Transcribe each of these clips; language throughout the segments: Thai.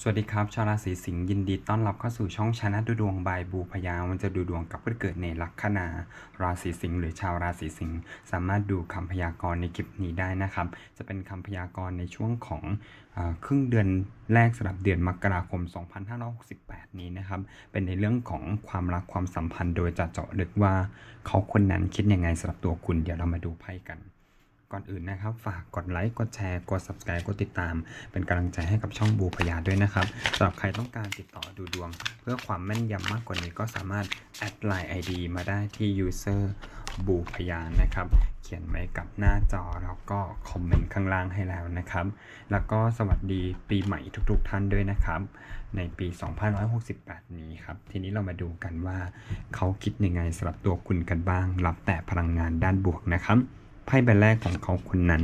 สวัสดีครับชาวราศีสิงห์ยินดีต้อนรับเข้าสู่ช่องชนะดูดวงบายบูพยามันจะดูดวงกับผู้เกิดในลัคนา ราศีสิงห์หรือชาวราศีสิงห์สามารถดูคำพยากรณ์ในคลิปนี้ได้นะครับ จะเป็นคำพยากรณ์ในช่วงของอครึ่งเดือนแรกสำหรับเดือนมกราคม 2568 นี้นะครับ เป็นในเรื่องของความรักความสัมพันธ์ โดยจะเจาะลึกว่าเขาคนนั้นคิดยังไงสำหรับตัวคุณเดี๋ยวเรามาดูไพ่กัน ก่อนอื่นนะครับ ฝากกดไลค์กดแชร์กด subscribe กดติดตาม เป็นกำลังใจให้กับช่องบูพยาด้วยนะครับสำหรับใครต้องการติดต่อดูดวง เพื่อความแม่นยำมากกว่านี้ก็สามารถแอดไลน์ ID มาได้ที่ user บูพยานะครับ เขียนไว้กับหน้าจอแล้วก็คอมเมนต์ข้างล่างให้แล้วนะครับ แล้วก็สวัสดีปีใหม่ทุกๆท่านด้วยนะครับ ในปี 2568 นี้ครับ ทีนี้เรามาดูกันว่า เขาคิดยังไงสำหรับตัวคุณกันบ้าง รับแต่พลังงานด้านบวกนะครับ ไพ่ใบแรกของเขาคนนั้น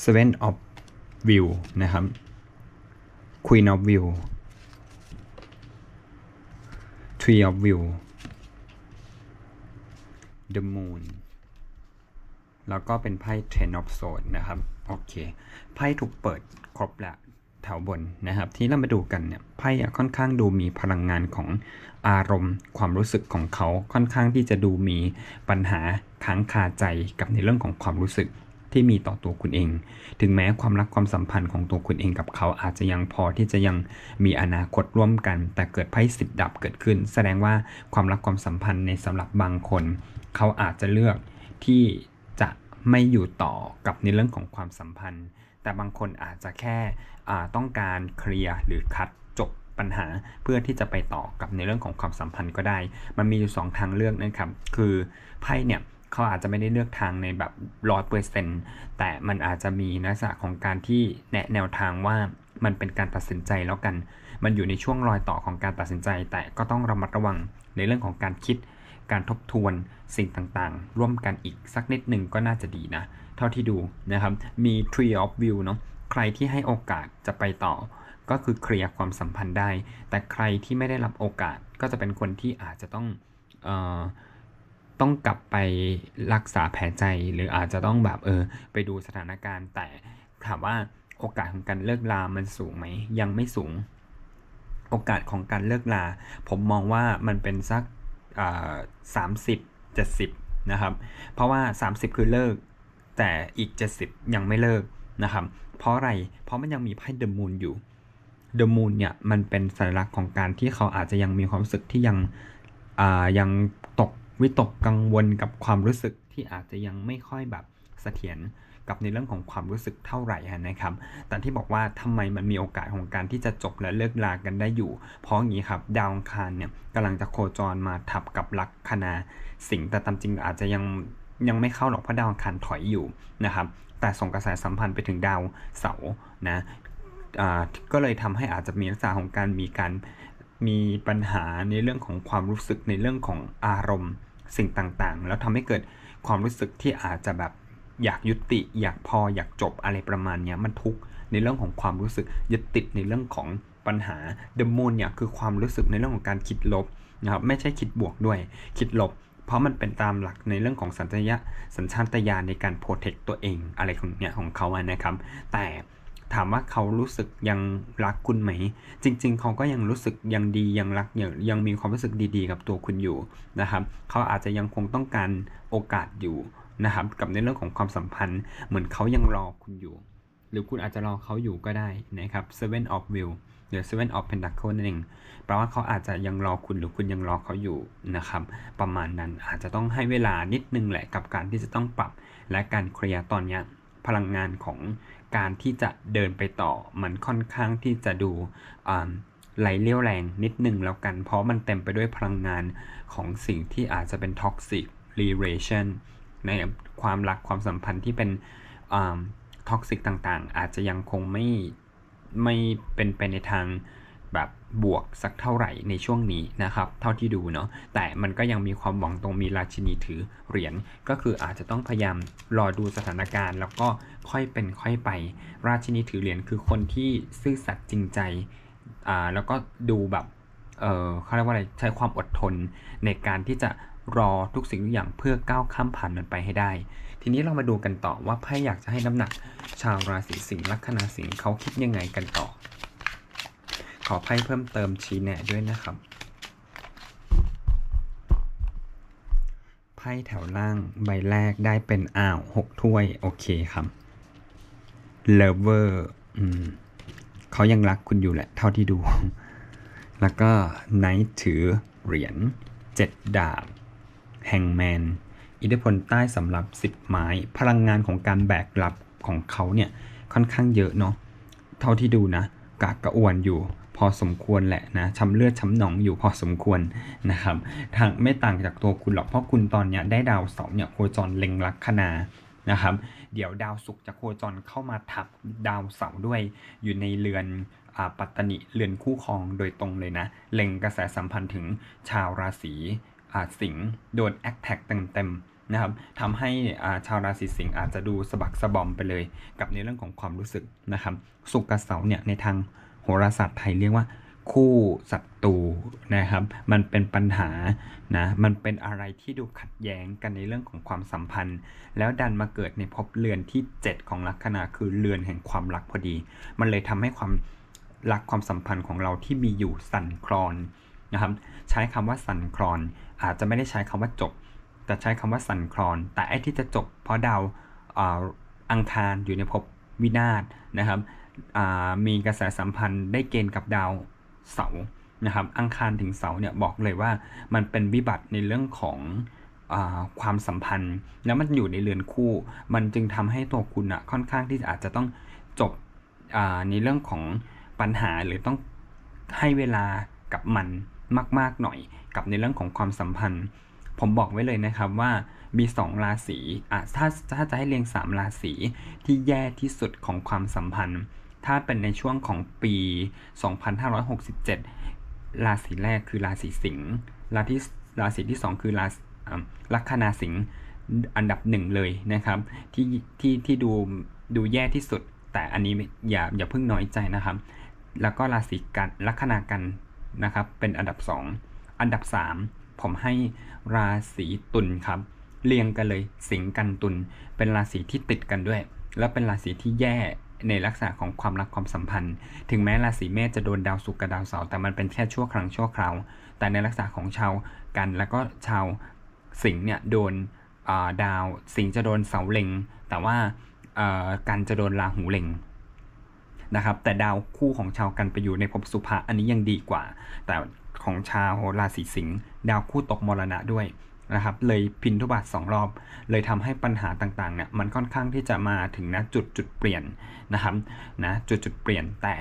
Seven of View นะครับ Queen of View Three of View The Moon แล้วก็เป็นไพ่ Ten of Swords นะครับ โอเค ไพ่ถูกเปิดครบแล้ว แถวบนนะครับ ที่เรามาดูกันเนี่ยไพ่ค่อนข้างดูมีพลังงานของอารมณ์ ความรู้สึกของเขาค่อนข้างที่จะดูมีปัญหาค้างคาใจกับในเรื่องของความรู้สึกที่มีต่อตัวคุณเอง ถึงแม้ความรักความสัมพันธ์ของตัวคุณเองกับเขาอาจจะยังพอที่จะยังมีอนาคตร่วมกัน แต่เกิดไพ่สิบดับเกิดขึ้น แสดงว่าความรักความสัมพันธ์ในสำหรับบางคน เขาอาจจะเลือกที่จะไม่อยู่ต่อกับในเรื่องของความสัมพันธ์ แต่บางคนอาจจะแค่ต้องการเคลียร์หรือคัดจบปัญหาเพื่อที่จะไปต่อกับในเรื่องของความสัมพันธ์ก็ได้ มันมีอยู่สองทางเลือกนะครับ คือไพ่เนี่ยเขาอาจจะไม่ได้เลือกทางในแบบร้อยเปอร์เซ็นต์แต่มันอาจจะมีลักษณะของการที่แนะแนวทางว่ามันเป็นการตัดสินใจแล้วกัน มันอยู่ในช่วงรอยต่อของการตัดสินใจ แต่ก็ต้องระมัดระวังในเรื่องของการคิด การทบทวนสิ่งต่างๆ ร่วมกันอีกสักนิดหนึ่งก็น่าจะดีนะ เท่าที่ดูนะครับ มี Tree of View เนาะใครที่ให้โอกาสจะไปต่อ ก็คือเคลียร์ความสัมพันธ์ได้ แต่ใครที่ไม่ได้รับโอกาสก็จะเป็นคนที่อาจจะต้องออต้องกลับไปรักษาแผลใจ หรืออาจจะต้องแบบเออไปดูสถานการณ์ แต่ถามว่าโอกาสของการเลิกลามันสูงไหม ยังไม่สูง โอกาสของการเลิกลา ผมมองว่ามันเป็นสัก สามสิบเจ็ดสิบนะครับ เพราะว่า 30 คือเลิก แต่อีก 70 ยังไม่เลิกนะครับ เพราะอะไร เพราะมันยังมีไพ่เดอะมูนอยู่เดอะมูนเนี่ยมันเป็นสัญลักษณ์ของการที่เขาอาจจะยังมีความรู้สึกที่ยังยังตกวิตกกังวลกับความรู้สึกที่อาจจะยังไม่ค่อยแบบเสถียร กับในเรื่องของความรู้สึกเท่าไหร่นะครับ แต่ที่บอกว่าทำไมมันมีโอกาสของการที่จะจบและเลิกลากันได้อยู่ เพราะอย่างนี้ครับดาวอังคารเนี่ยกำลังจะโคจรมาทับกับลัคนาสิงห์แต่ตามจริงอาจจะยังยังไม่เข้าหรอกเพราะดาวอังคารถอยอยู่นะครับ แต่ส่งกระแสสัมพันธ์ไปถึงดาวเสาร์นะก็เลยทำให้อาจจะมีลักษณะของการมีการมีปัญหาในเรื่องของความรู้สึกในเรื่องของอารมณ์สิ่งต่างๆ แล้วทำให้เกิดความรู้สึกที่อาจจะแบบ อยากยุติ อยากพออยากจบอะไรประมาณเนี้ยมันทุกข์ในเรื่องของความรู้สึกยึดติดในเรื่องของปัญหาเดมอนเนี่ยคือความรู้สึกในเรื่องของการคิดลบนะครับไม่ใช่คิดบวกด้วย คิดลบ เพราะมันเป็นตามหลักในเรื่องของสัญชาตญาสัญชาตญาณในการโปรเทคตัวเองอะไรของเนี่ยของเขาอะนะครับ แต่ถามว่าเขารู้สึกยังรักคุณไหม จริง ๆ เขาก็ยังรู้สึกยังดียังรักยังยังมีความรู้สึกดีๆ กับตัวคุณอยู่นะครับ เขาอาจจะยังคงต้องการโอกาสอยู่ นะครับกับในเรื่องของความสัมพันธ์ เหมือนเขายังรอคุณอยู่ หรือคุณอาจจะรอเขาอยู่ก็ได้นะครับ Seven of Wheel หรือ Seven of Pentacle นั่นเองแปลว่าเขาอาจจะยังรอคุณหรือคุณยังรอเขาอยู่นะครับ ประมาณนั้นอาจจะต้องให้เวลานิดนึงแหละกับการที่จะต้องปรับ และการเคลียร์ตอนนี้พลังงานของการที่จะเดินไปต่อมันค่อนข้างที่จะดูไหลเลี้ยวแรงนิดนึงแล้วกัน เพราะมันเต็มไปด้วยพลังงานของสิ่งที่อาจจะเป็น toxic relation ในความรักความสัมพันธ์ที่เป็นท็อกซิกต่างๆ อาจจะยังคงไม่ไม่เป็นไปในทางแบบบวกสักเท่าไหร่ในช่วงนี้นะครับ เท่าที่ดูเนาะแต่มันก็ยังมีความหวังตรงมีราชินีถือเหรียญก็คืออาจจะต้องพยายามรอดูสถานการณ์ แล้วก็ค่อยเป็นค่อยไป ราชินีถือเหรียญคือคนที่ซื่อสัตย์จริงใจอ่าแล้วก็ดูแบบเออเขาเรียกว่าอะไรใช้ความอดทนในการที่จะ รอทุกสิ่งทุกอย่างเพื่อก้าวข้ามผ่านมันไปให้ได้ ทีนี้เรามาดูกันต่อว่าไพ่อยากจะให้น้ำหนัก ชาวราศีสิงห์ลัคนาสิงห์เขาคิดยังไงกันต่อ ขอไพ่เพิ่มเติมชี้แนะด้วยนะครับไพ่แถวล่างใบแรกได้เป็นอ้าวหกถ้วย โอเคครับ lover อืมเขายังรักคุณอยู่แหละ เท่าที่ดู แล้วก็ knight ถือเหรียญเจ็ดดาบ hangman อิทธิพลใต้สำหรับสิบไม้ พลังงานของการแบกรับของเขาเนี่ย ค่อนข้างเยอะเนาะเท่าที่ดูนะ กากกระอ่วนอยู่ พอสมควรแหละนะช้ำเลือดช้ำหนองอยู่พอสมควรนะครับทางไม่ต่างจากตัวคุณหรอกเพราะคุณตอนเนี้ยได้ดาวเสาร์เนี่ยโคจรเล็งลัคนานะครับ เดี๋ยวดาวศุกร์จะโคจรเข้ามาทับดาวเสาร์ด้วยอยู่ในเรือนอปัตตนิเรือนคู่ครองโดยตรงเลยนะ เล็งกระแสสัมพันธ์ถึงชาวราศี สิงห์โดนแอคแท็กเต็มๆนะครับทำให้ชาวราศีสิงห์อาจจะดูสะบักสะบอมไปเลย กับในเรื่องของความรู้สึกนะครับศุกกับเสาเนี่ยในทางโหราศาสตร์ไทยเรียกว่าคู่ศัตรูนะครับ มันเป็นปัญหานะ มันเป็นอะไรที่ดูขัดแย้งกันในเรื่องของความสัมพันธ์ แล้วดันมาเกิดในภพเรือนที่ 7 ของลัคนาคือเรือนแห่งความรักพอดี มันเลยทำให้ความรักความสัมพันธ์ของเราที่มีอยู่สั่นคลอนนะครับ ใช้คำว่าสั่นคลอน อาจจะไม่ได้ใช้คำว่าจบ แต่ใช้คำว่าสั่นคลอน แต่ไอ้ที่จะจบ เพราะดาวอาอังคารอยู่ในภพวินาศนะครับมีกระแสสัมพันธ์ได้เกณฑ์กับดาวเสาร์นะครับ อังคารถึงเสาร์เนี่ยบอกเลยว่ามันเป็นวิบัติในเรื่องของอความสัมพันธ์ แล้วมันอยู่ในเรือนคู่ มันจึงทำให้ตัวคุณอะค่อนข้างที่อาจจะต้องจบในเรื่องของปัญหาหรือต้องให้เวลากับมัน มากๆหน่อย กับในเรื่องของความสัมพันธ์ ผมบอกไว้เลยนะครับว่ามี 2 ราศีอะถ้าถ้าจะให้เรียง 3 ราศีที่แย่ที่สุดของความสัมพันธ์ ถ้าเป็นในช่วงของปี 2567 ราศีแรกคือราศีสิงห์ราศีราศีที่ 2 คือราศีลัคนาสิงห์อันดับหนึ่งเลยนะครับ ที่ที่ที่ดูดูแย่ที่สุด แต่อันนี้อย่าอย่าเพิ่งน้อยใจนะครับ แล้วก็ราศีกันลัคนากัน นะครับ เป็นอันดับ 2 อันดับ 3 ผมให้ราศีตุลครับ เรียงกันเลยสิงห์กันตุลเป็นราศีที่ติดกันด้วย แล้วเป็นราศีที่แย่ในลักษณะของความรักความสัมพันธ์ ถึงแม้ราศีเมษจะโดนดาวศุกร์กับดาวเสาร์แต่มันเป็นแค่ชั่วครั้งชั่วคราว แต่ในลักษณะของชาวกันแล้วก็ชาวสิงห์เนี่ยโดนดาวสิงห์จะโดนเสาเล็ง แต่ว่ากันจะโดนราหูเล็ง นะครับ แต่ดาวคู่ของชาวกันไปอยู่ในภพสุภะอันนี้ยังดีกว่า แต่ของชาวราศีสิงห์ดาวคู่ตกมรณะด้วยนะครับเลยพินทุบาทสองรอบ เลยทำให้ปัญหาต่างๆเนี่ยมันค่อนข้างที่จะมาถึงนะจุดจุดเปลี่ยนนะครับนะจุดจุดเปลี่ยนแต่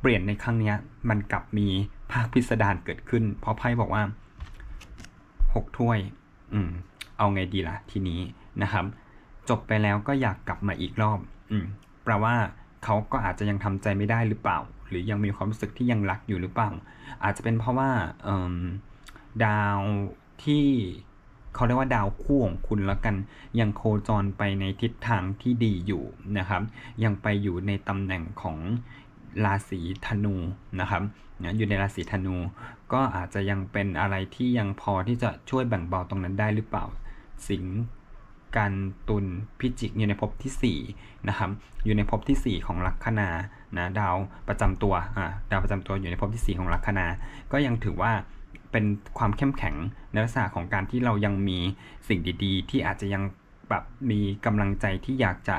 เปลี่ยนในครั้งนี้มันกลับมีภาคพิสดารเกิดขึ้น เพราะไพ่บอกว่าหกถ้วย อืม เอาไงดีล่ะทีนี้นะครับ จบไปแล้วก็อยากกลับมาอีกรอบ อืมแปลว่า เขาก็อาจจะยังทำใจไม่ได้หรือเปล่า หรือยังมีความรู้สึกที่ยังรักอยู่หรือเปล่า อาจจะเป็นเพราะว่าดาวที่เขาเรียกว่าดาวคู่ของคุณแล้วกัน ยังโคจรไปในทิศทางที่ดีอยู่นะครับ ยังไปอยู่ในตำแหน่งของราศีธนูนะครับอยู่ในราศีธนู ก็อาจจะยังเป็นอะไรที่ยังพอที่จะช่วยแบ่งเบาตรงนั้นได้หรือเปล่า สิง กันตุลพิจิกอยู่ในภพที่4นะครับอยู่ในภพที่ 4 ของลัคนานะดาวประจำตัวอ่าดาวประจำตัวอยู่ในภพที่ 4 ของลัคนา ก็ยังถือว่าเป็นความเข้มแข็งในลักษณะของการที่เรายังมีสิ่งดีๆ ที่อาจจะยังแบบมีกำลังใจที่อยากจะ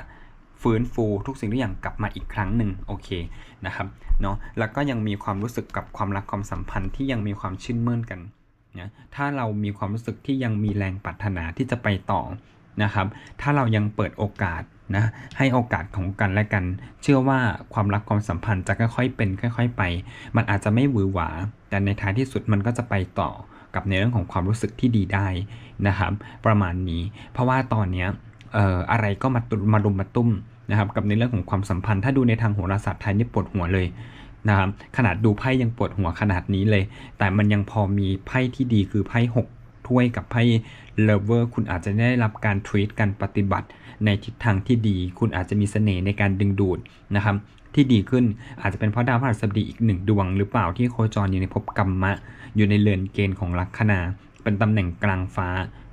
ฟื้นฟูทุกสิ่งทุกอย่างกลับมาอีกครั้งหนึ่งโอเคนะครับเนาะแล้วก็ยังมีความรู้สึกกับความรักความสัมพันธ์ที่ยังมีความชื่นมื่นกันนะถ้าเรามีความรู้สึกที่ยังมีแรงปรารถนาที่จะไปต่อ นะครับ ถ้าเรายังเปิดโอกาสนะให้โอกาสของกันและกัน เชื่อว่าความรักความสัมพันธ์จะค่อยๆเป็นค่อย ๆ ไป มันอาจจะไม่หวือหวา แต่ในท้ายที่สุดมันก็จะไปต่อกับในเรื่องของความรู้สึกที่ดีได้นะครับ ประมาณนี้ เพราะว่าตอนเนี้ยเอ่ออะไรก็มาตุมารุมมาตุ้มนะครับกับในเรื่องของความสัมพันธ์ ถ้าดูในทางโหราศาสตร์ไทยนี่ปวดหัวเลยนะครับขนาดดูไพ่ยังปวดหัวขนาดนี้เลย แต่มันยังพอมีไพ่ที่ดีคือไพ่หกถ้วยกับไพ่ เลเวอร์คุณอาจจะได้รับการทรีตการปฏิบัติ ในทิศทางที่ดี คุณอาจจะมีเสน่ห์ในการดึงดูดนะครับที่ดีขึ้นอาจจะเป็นเพราะดาวพฤหัสบดีอีกหนึ่งดวง หรือเปล่าที่โคจรอยู่ในภพกรรมะ อยู่ในเรือนเกณฑ์ของลัคนา เป็นตำแหน่งกลางฟ้า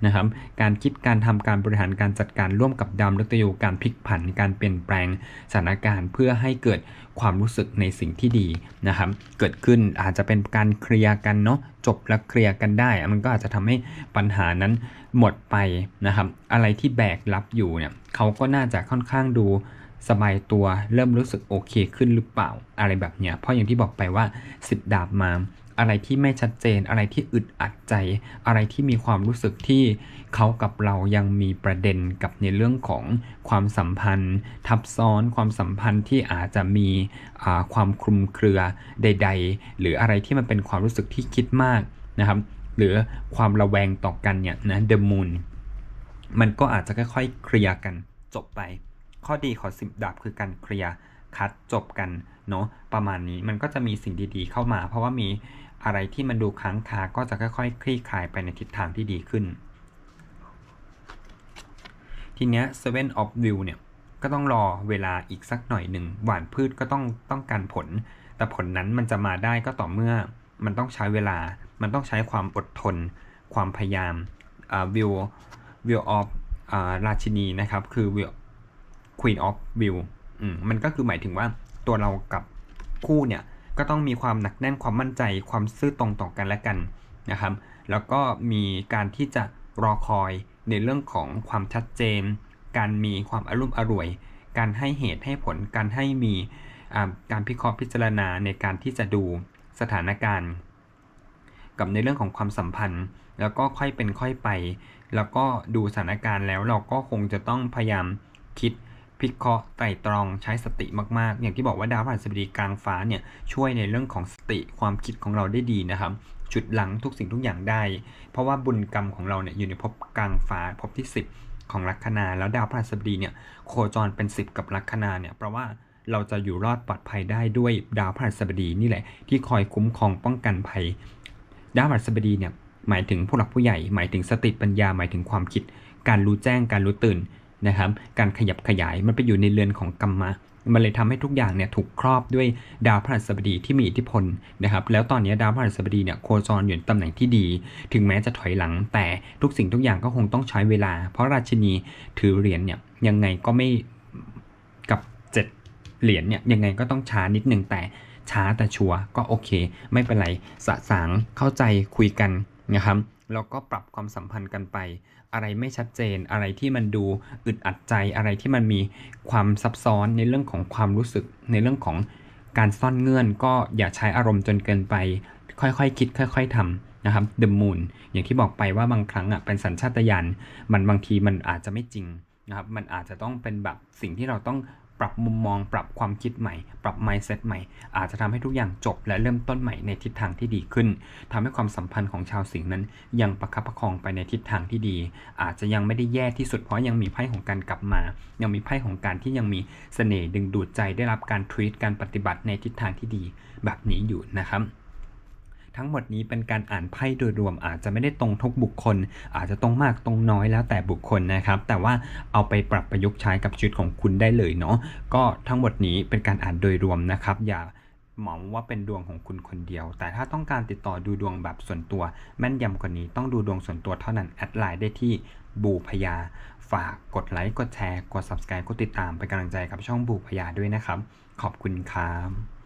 นะครับ การคิดการทำการบริหารการจัดการร่วมกับดาวมฤตยูการพลิกผันการเปลี่ยนแปลงสถานการณ์เพื่อให้เกิดความรู้สึกในสิ่งที่ดีนะครับ เกิดขึ้นอาจจะเป็นการเคลียร์กันเนาะจบแล้วเคลียร์กันได้ มันก็อาจจะทำให้ปัญหานั้นหมดไปนะครับ อะไรที่แบกรับอยู่เนี่ยเขาก็น่าจะค่อนข้างดูสบายตัวเริ่มรู้สึกโอเคขึ้นหรือเปล่าอะไรแบบเนี้ยเพราะอย่างที่บอกไปว่าสิบดาบมา อะไรที่ไม่ชัดเจน อะไรที่อึดอัดใจ อะไรที่มีความรู้สึกที่เขากับเรายังมีประเด็นกับในเรื่องของความสัมพันธ์ ทับซ้อนความสัมพันธ์ที่อาจจะมีความคลุมเครือใด ๆ หรืออะไรที่มันเป็นความรู้สึกที่คิดมากนะครับหรือความระแวงต่อกันเนี่ยนะเดมูนมันก็อาจจะค่อยๆเคลียร์กันจบไป ข้อดีของสิบดาบคือการเคลียร์คัดจบกัน เนาะประมาณนี้มันก็จะมีสิ่งดีๆเข้ามา เพราะว่ามีอะไรที่มันดูค้างคาก็จะค่อยๆ คลี่คลายไปในทิศทางที่ดีขึ้น ทีเนี้ย Seven of View เนี่ยก็ต้องรอเวลาอีกสักหน่อยหนึ่งหวานพืชก็ต้องต้องการผล แต่ผลนั้นมันจะมาได้ก็ต่อเมื่อมันต้องใช้เวลา มันต้องใช้ความอดทน ความพยายามอ่า View View of อ่าราชินีนะครับ คือ View Queen of View อืมมันก็คือหมายถึงว่า ตัวเรากับคู่เนี่ยก็ต้องมีความหนักแน่นความมั่นใจ ความซื่อตรงต่อกันและกันนะครับ แล้วก็มีการที่จะรอคอยในเรื่องของความชัดเจน การมีความอารมณ์อร่วย การให้เหตุให้ผล การให้มีการพิเคราะห์พิจารณาในการที่จะดูสถานการณ์ กับในเรื่องของความสัมพันธ์ แล้วก็ค่อยเป็นค่อยไป แล้วก็ดูสถานการณ์แล้วเราก็คงจะต้องพยายามคิด พิเคราะห์ไตรตรองใช้สติมากๆ อย่างที่บอกว่าดาวพฤหัสบดีกลางฟ้าเนี่ยช่วยในเรื่องของสติความคิดของเราได้ดีนะครับจุดหลังทุกสิ่งทุกอย่างได้ เพราะว่าบุญกรรมของเราเนี่ยอยู่ในภพกลางฟ้าภพที่ 10 ของลัคนา แล้วดาวพฤหัสบดีเนี่ยโคจรเป็น 10 กับลัคนาเนี่ยแปลว่าเราจะอยู่รอดปลอดภัยได้ด้วยดาวพฤหัสบดีนี่แหละ ที่คอยคุ้มครองป้องกันภัย ดาวพฤหัสบดีเนี่ยหมายถึงผู้หลักผู้ใหญ่ หมายถึงสติปัญญาหมายถึงความคิด การรู้แจ้งการรู้ตื่น นะครับการขยับขยายมันไปอยู่ในเรือนของกรรมะมันเลยทำให้ทุกอย่างเนี่ยถูกครอบด้วยดาวพฤหัสบดีที่มีอิทธิพลนะครับ แล้วตอนนี้ดาวพฤหัสบดีเนี่ยโคจรอยู่ในตำแหน่งที่ดี ถึงแม้จะถอยหลัง แต่ทุกสิ่งทุกอย่างก็คงต้องใช้เวลา เพราะราชินีถือเหรียญเนี่ยยังไงก็ไม่กับเจ็ดเหรียญเนี่ยยังไงก็ต้องช้านิดนึงแต่ช้าแต่ชัวร์ก็โอเค ไม่เป็นไรสะสางเข้าใจคุยกันนะครับแล้วก็ปรับความสัมพันธ์กันไป อะไรไม่ชัดเจน อะไรที่มันดูอึดอัดใจอะไรที่มันมีความซับซ้อนในเรื่องของความรู้สึก ในเรื่องของการซ่อนเงื่อน ก็อย่าใช้อารมณ์จนเกินไป ค่อยๆคคิด ค่อย ๆทำนะครับเดอะมูนอย่างที่บอกไปว่าบางครั้งอะเป็นสัญชาตญาณมันบางทีมันอาจจะไม่จริงนะครับมันอาจจะต้องเป็นแบบสิ่งที่เราต้อง ปรับมุมมอง ปรับความคิดใหม่ ปรับ mindset ใหม่ อาจจะทำให้ทุกอย่างจบและเริ่มต้นใหม่ในทิศทางที่ดีขึ้นทำให้ความสัมพันธ์ของชาวสิงห์นั้น ยังประคับประคองไปในทิศทางที่ดี อาจจะยังไม่ได้แย่ที่สุดเพราะยังมีไพ่ของการกลับมา ยังมีไพ่ของการที่ยังมีเสน่ห์ดึงดูดใจได้รับการทวีตการปฏิบัติในทิศทางที่ดีแบบนี้อยู่นะครับ ทั้งหมดนี้เป็นการอ่านไพ่โดยรวมอาจจะไม่ได้ตรงทุกบุคคล อาจจะตรงมากตรงน้อยแล้วแต่บุคคลนะครับ แต่ว่าเอาไปปรับประยุกต์ใช้กับชีวิตของคุณได้เลยเนาะก็ทั้งหมดนี้เป็นการอ่านโดยรวมนะครับ อย่าหมองว่าเป็นดวงของคุณคนเดียว แต่ถ้าต้องการติดต่อดูดวงแบบส่วนตัว แม่นยำกว่านี้ต้องดูดวงส่วนตัวเท่านั้นแอดไลน์ได้ที่บูพยา ฝากกดไลค์กดแชร์กด subscribe กดติดตามเป็นกำลังใจกับช่องบูพยาด้วยนะครับ ขอบคุณครับ